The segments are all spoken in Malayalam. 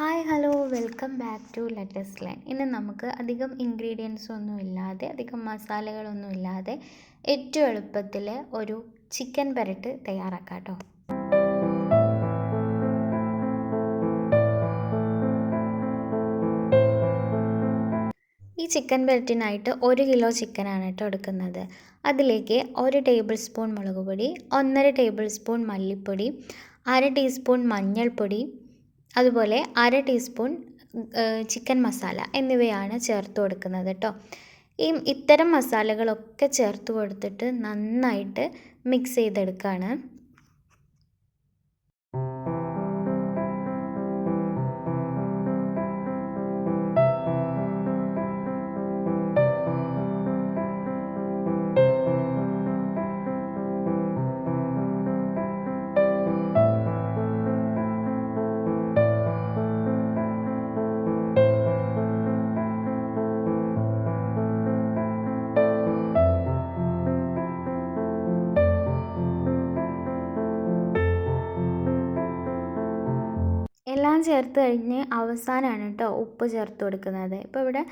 Hi hello welcome back to latest line ഇന്ന് നമുക്ക് അധികം ഇൻഗ്രീഡിയൻസ് ഒന്നും ഇല്ലാതെ അധികം മസാലകളൊന്നും ഇല്ലാതെ ഏറ്റവും എളുപ്പത്തിൽ ഒരു ചിക്കൻ പെരട്ട് തയ്യാറാക്കാം കേട്ടോ. ഈ ചിക്കൻ പെരട്ടിനായിട്ട് ഒരു കിലോ ചിക്കനാണ് കേട്ടോ എടുക്കുന്നത്. അതിലേക്ക് ഒരു ടേബിൾ സ്പൂൺ മുളക് പൊടി ഒന്നര ടേബിൾ സ്പൂൺ മല്ലിപ്പൊടി അര ടീസ്പൂൺ മഞ്ഞൾപ്പൊടി അതുപോലെ അര ടീസ്പൂൺ ചിക്കൻ മസാല എന്നിവയാണ് ചേർത്ത് കൊടുക്കുന്നത് കേട്ടോ ഈ ഇത്തരം മസാലകളൊക്കെ ചേർത്ത് കൊടുത്തിട്ട് നന്നായിട്ട് മിക്സ് ചെയ്തെടുക്കുകയാണ് ചേർത്ത് കഴിഞ്ഞ് അവസാനമാണ് കേട്ടോ ഉപ്പ് ചേർത്ത് കൊടുക്കുന്നത്. ഇപ്പോൾ ഇവിടെ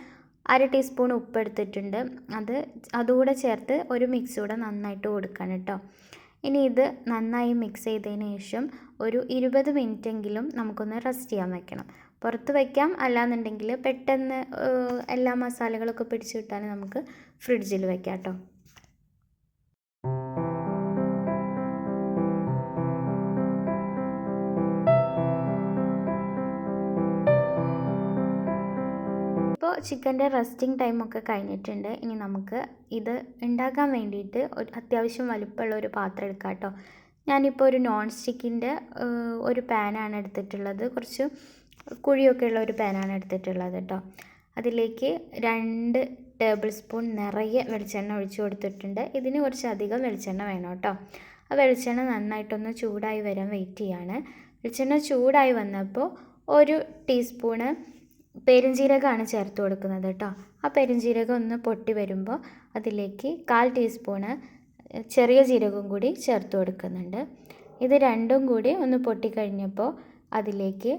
അര ടീസ്പൂൺ ഉപ്പ് എടുത്തിട്ടുണ്ട്. അത് അതുകൂടെ ചേർത്ത് ഒരു മിക്സ് കൂടെ നന്നായിട്ട് കൊടുക്കണം കേട്ടോ ഇനി ഇത് നന്നായി മിക്സ് ചെയ്തതിന് ശേഷം ഒരു ഇരുപത് മിനിറ്റെങ്കിലും നമുക്കൊന്ന് റെസ്റ്റ് ചെയ്യാൻ വെക്കണം. പുറത്ത് വയ്ക്കാം അല്ലാന്നുണ്ടെങ്കിൽ പെട്ടെന്ന് എല്ലാ മസാലകളൊക്കെ പിടിച്ച് കിട്ടാൻ നമുക്ക് ഫ്രിഡ്ജിൽ വയ്ക്കാം കേട്ടോ ഇപ്പോൾ ചിക്കന്റെ റെസ്റ്റിംഗ് ടൈമൊക്കെ കഴിഞ്ഞിട്ടുണ്ട്. ഇനി നമുക്ക് ഇത് ഉണ്ടാക്കാൻ വേണ്ടിയിട്ട് ഒരു അത്യാവശ്യം വലുപ്പമുള്ള ഒരു പാത്രം എടുക്കാം കേട്ടോ. ഞാനിപ്പോൾ ഒരു നോൺ സ്റ്റിക്കിന്റെ ഒരു പാനാണ് എടുത്തിട്ടുള്ളത്. കുറച്ച് കുഴിയൊക്കെ ഉള്ള ഒരു പാനാണ് എടുത്തിട്ടുള്ളത് കേട്ടോ. അതിലേക്ക് രണ്ട് ടേബിൾ സ്പൂൺ നിറയെ വെളിച്ചെണ്ണ ഒഴിച്ചു കൊടുത്തിട്ടുണ്ട്. ഇതിന് കുറച്ചധികം വെളിച്ചെണ്ണ വേണം കേട്ടോ. ആ വെളിച്ചെണ്ണ നന്നായിട്ടൊന്ന് ചൂടായി വരാൻ വെയിറ്റ് ചെയ്യാണ്. വെളിച്ചെണ്ണ ചൂടായി വന്നപ്പോൾ ഒരു ടീസ്പൂണ് പെരുംജീരകമാണ് ചേർത്ത് കൊടുക്കുന്നത് കേട്ടോ. ആ പെരുംജീരകം ഒന്ന് പൊട്ടി വരുമ്പോൾ അതിലേക്ക് കാൽ ടീസ്പൂണ് ചെറിയ ജീരകം കൂടി ചേർത്ത് കൊടുക്കുന്നുണ്ട്. ഇത് രണ്ടും കൂടി ഒന്ന് പൊട്ടിക്കഴിഞ്ഞപ്പോൾ അതിലേക്ക്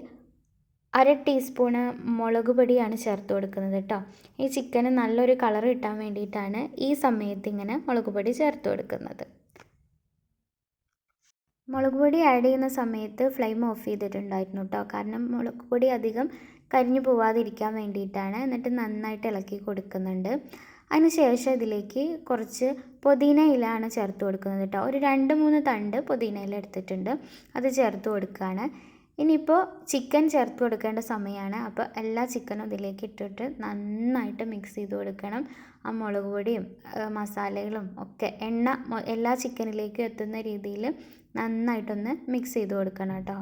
അര ടീസ്പൂണ് മുളക് പൊടിയാണ് ചേർത്ത് കൊടുക്കുന്നത് കേട്ടോ. ഈ ചിക്കന് നല്ലൊരു കളർ കിട്ടാൻ വേണ്ടിയിട്ടാണ് ഈ സമയത്ത് ഇങ്ങനെ മുളക് പൊടി ചേർത്ത് കൊടുക്കുന്നത്. മുളക് പൊടി ആഡ് ചെയ്യുന്ന സമയത്ത് ഫ്ലെയിം ഓഫ് ചെയ്തിട്ടുണ്ടായിരുന്നു കേട്ടോ. കാരണം മുളക് പൊടി അധികം കരിഞ്ഞു പോവാതിരിക്കാൻ വേണ്ടിയിട്ടാണ് എന്നിട്ട് നന്നായിട്ട് ഇളക്കി കൊടുക്കുന്നുണ്ട്. അതിനുശേഷം ഇതിലേക്ക് കുറച്ച് പുതിന ആണ് ചേർത്ത് കൊടുക്കുന്നത് കേട്ടോ. ഒരു രണ്ട് മൂന്ന് തണ്ട് പുതിന ഇല എടുത്തിട്ടുണ്ട്. അത് ചേർത്ത് കൊടുക്കുകയാണ്. ഇനിയിപ്പോൾ ചിക്കൻ ചേർത്ത് കൊടുക്കേണ്ട സമയമാണ്. അപ്പോൾ എല്ലാ ചിക്കനും ഇതിലേക്ക് ഇട്ടിട്ട് നന്നായിട്ട് മിക്സ് ചെയ്ത് കൊടുക്കണം. ആ മുളക് പൊടിയും മസാലകളും ഒക്കെ എണ്ണ എല്ലാ ചിക്കനിലേക്കും എത്തുന്ന രീതിയിൽ നന്നായിട്ടൊന്ന് മിക്സ് ചെയ്ത് കൊടുക്കണം കേട്ടോ.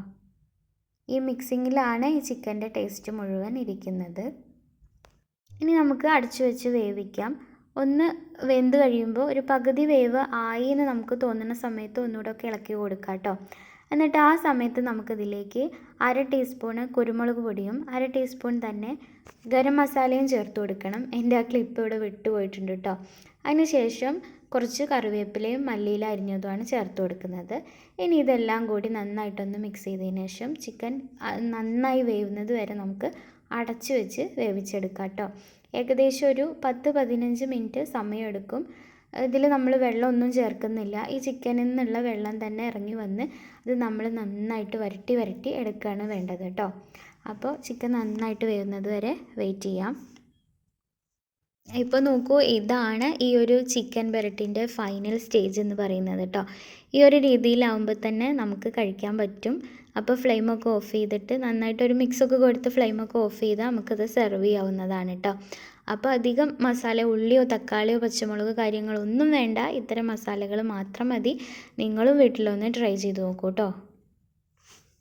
ഈ മിക്സിങ്ങിലാണ് ഈ ചിക്കന്റെ ടേസ്റ്റ് മുഴുവൻ ഇരിക്കുന്നത്. ഇനി നമുക്ക് അടച്ചു വെച്ച് വേവിക്കാം. ഒന്ന് വെന്ത് കഴിയുമ്പോൾ ഒരു പകുതി വേവ് ആയി എന്ന് നമുക്ക് തോന്നുന്ന സമയത്ത് ഒന്നുകൂടെ ഒക്കെ ഇളക്കി കൊടുക്കാം കേട്ടോ. എന്നിട്ട് ആ സമയത്ത് നമുക്കിതിലേക്ക് അര ടീസ്പൂണ് കുരുമുളക് പൊടിയും അര ടീസ്പൂൺ തന്നെ ഗരം മസാലയും ചേർത്ത് കൊടുക്കണം. എന്റെ ആ ക്ലിപ്പ് ഇവിടെ വിട്ടുപോയിട്ടുണ്ട് കേട്ടോ അതിനുശേഷം കുറച്ച് കറിവേപ്പിലയും മല്ലിയില അരിഞ്ഞതുമാണ് ചേർത്ത് കൊടുക്കുന്നത്. ഇനി ഇതെല്ലാം കൂടി നന്നായിട്ടൊന്ന് മിക്സ് ചെയ്തതിന് ശേഷം ചിക്കൻ നന്നായി വേവുന്നത് വരെ നമുക്ക് അടച്ചു വെച്ച് വേവിച്ചെടുക്കാം കേട്ടോ ഏകദേശം ഒരു പത്ത് പതിനഞ്ച് മിനിറ്റ് സമയമെടുക്കും. ഇതിൽ നമ്മൾ വെള്ളമൊന്നും ചേർക്കുന്നില്ല. ഈ ചിക്കനിൽ നിന്നുള്ള വെള്ളം തന്നെ ഇറങ്ങി വന്ന് അത് നമ്മൾ നന്നായിട്ട് വരട്ടി വരട്ടി എടുക്കുകയാണ് വേണ്ടത് കേട്ടോ. അപ്പോൾ ചിക്കൻ നന്നായിട്ട് വേവുന്നത് വരെ വെയിറ്റ് ചെയ്യാം. ഇപ്പോൾ നോക്കൂ ഇതാണ് ഈ ഒരു ചിക്കൻ പെരട്ടിന്റെ ഫൈനൽ സ്റ്റേജ് എന്ന് പറയുന്നത് കേട്ടോ. ഈ ഒരു രീതിയിലാവുമ്പോൾ തന്നെ നമുക്ക് കഴിക്കാൻ പറ്റും. അപ്പോൾ ഫ്ലെയിമൊക്കെ ഓഫ് ചെയ്തിട്ട് നന്നായിട്ട് ഒരു മിക്സൊക്കെ കൊടുത്ത് ഫ്ലെയിമൊക്കെ ഓഫ് ചെയ്താൽ നമുക്കത് സെർവ് ചെയ്യാവുന്നതാണ് കേട്ടോ. അപ്പോൾ അധികം മസാല ഉള്ളിയോ തക്കാളിയോ പച്ചമുളക് കാര്യങ്ങളൊന്നും വേണ്ട. ഇത്തരം മസാലകൾ മാത്രം മതി. നിങ്ങളും വീട്ടിലൊന്ന് ട്രൈ ചെയ്ത് നോക്കൂ കേട്ടോ